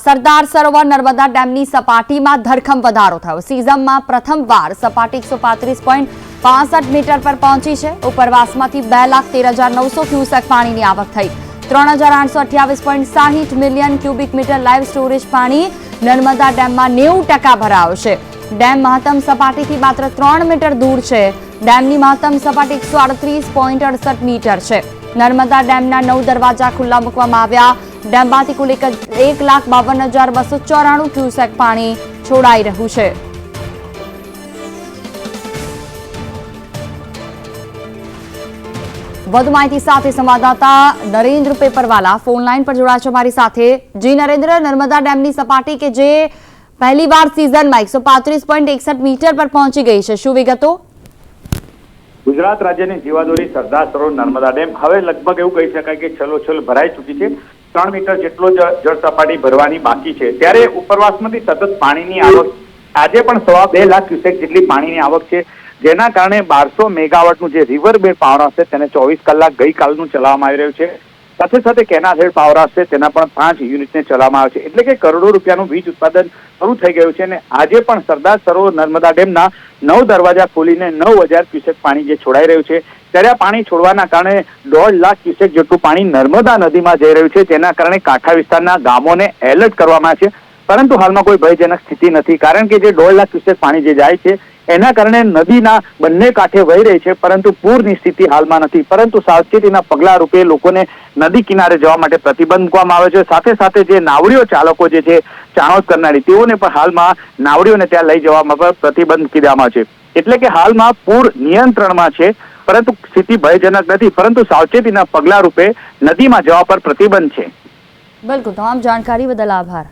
સરદાર સરોવર નર્મદા ડેમની સપાટીમાં ધરખમ વધારો થયો. સિઝમમાં પ્રથમવાર સપાટી એકસો મીટર પર પહોંચી છે. ઉપરવાસમાંથી બે લાખ તેર હજાર નવસો ક્યુસેક પાણીની આવક થઈ. ત્રણ હજાર આઠસો અઠ્યાવીસ પોઈન્ટ સાહીઠ million cubic metre live storage પાણી નર્મદા ડેમમાં નેવું ટકા ભરાયો છે. ડેમ મહત્તમ સપાટીથી માત્ર ત્રણ મીટર દૂર છે. ડેમની મહત્તમ સપાટી એકસો મીટર છે. નર્મદા ડેમના નવ દરવાજા ખુલ્લા મૂકવામાં આવ્યા. ડેમમાંથી કુલ એક લાખ બાવન હજાર બસો ચોરાણું ક્યુસેક પાણી છોડાઈ રહ્યું છે. વધુ માહિતી સાથે સંવાદદાતા નરેન્દ્ર પેપરવાલા ફોન લાઈન પર જોડાયા છે મારી સાથે. જી નરેન્દ્ર, નર્મદા ડેમની સપાટી કે જે પહેલીવાર સિઝનમાં એકસો પાંત્રીસ પોઈન્ટ એકસઠ મીટર પર પહોંચી ગઈ છે, શું વિગતો? ગુજરાત રાજ્યની જીવાદોરી સરદાર સરોવર નર્મદા ડેમ. હવે લગભગ એવું કહી શકાય કે છલોછલ ભરાઈ ચૂકી છે. ત્રણ મીટર જેટલો જ જળ સપાટી ભરવાની બાકી છે. ત્યારે ઉપરવાસમાંથી સતત પાણીની આવક આજે પણ સવા બે લાખ ક્યુસેક જેટલી પાણીની આવક છે. જેના કારણે બારસો મેગાવોટનું જે રિવર બેડ પાવર હશે, તેને ચોવીસ કલાક ગઈકાલનું ચલાવવામાં આવી રહ્યું છે. સાથે સાથે કેનાલ હેડ પાવર છે તેના પણ પાંચ યુનિટને ચલાવવામાં આવે છે એટલે કે કરોડો રૂપિયાનું વીજ ઉત્પાદન શરૂ થઈ ગયું છે અને આજે પણ સરદાર સરોવર નર્મદા ડેમના નવ દરવાજા ખોલીને નવ હજાર ક્યુસેક પાણી જે છોડાઈ રહ્યું છે, ત્યારે આ પાણી છોડવાના કારણે દોઢ લાખ ક્યુસેક જેટલું પાણી નર્મદા નદીમાં જઈ રહ્યું છે, તેના કારણે કાંઠા વિસ્તારના ગામોને એલર્ટ કરવામાં આવે છે પરંતુ હાલમાં કોઈ ભયજનક સ્થિતિ નથી, કારણ કે જે દોઢ લાખ ક્યુસેક પાણી જે જાય છે એના કારણે નદીના બંને કાંઠે વહી રહી છે, પરંતુ પૂરની સ્થિતિ હાલમાં નથી. પરંતુ સાવચેતીના પગલા રૂપે લોકોને નદી કિનારે જવા માટે પ્રતિબંધ મૂકવામાં આવે છે. સાથે સાથે જે નાવડીઓ ચાલકો જે છે, ચાણોદ કરનારી, તેઓને પણ હાલમાં નાવડીઓને ત્યાં લઈ જવામાં પર પ્રતિબંધ કીધામાં છે. એટલે કે હાલમાં પૂર નિયંત્રણમાં છે, પરંતુ સ્થિતિ ભયજનક નથી, પરંતુ સાવચેતીના પગલા રૂપે નદીમાં જવા પર પ્રતિબંધ છે. બિલકુલ, તમામ જાણકારી બદલ આભાર.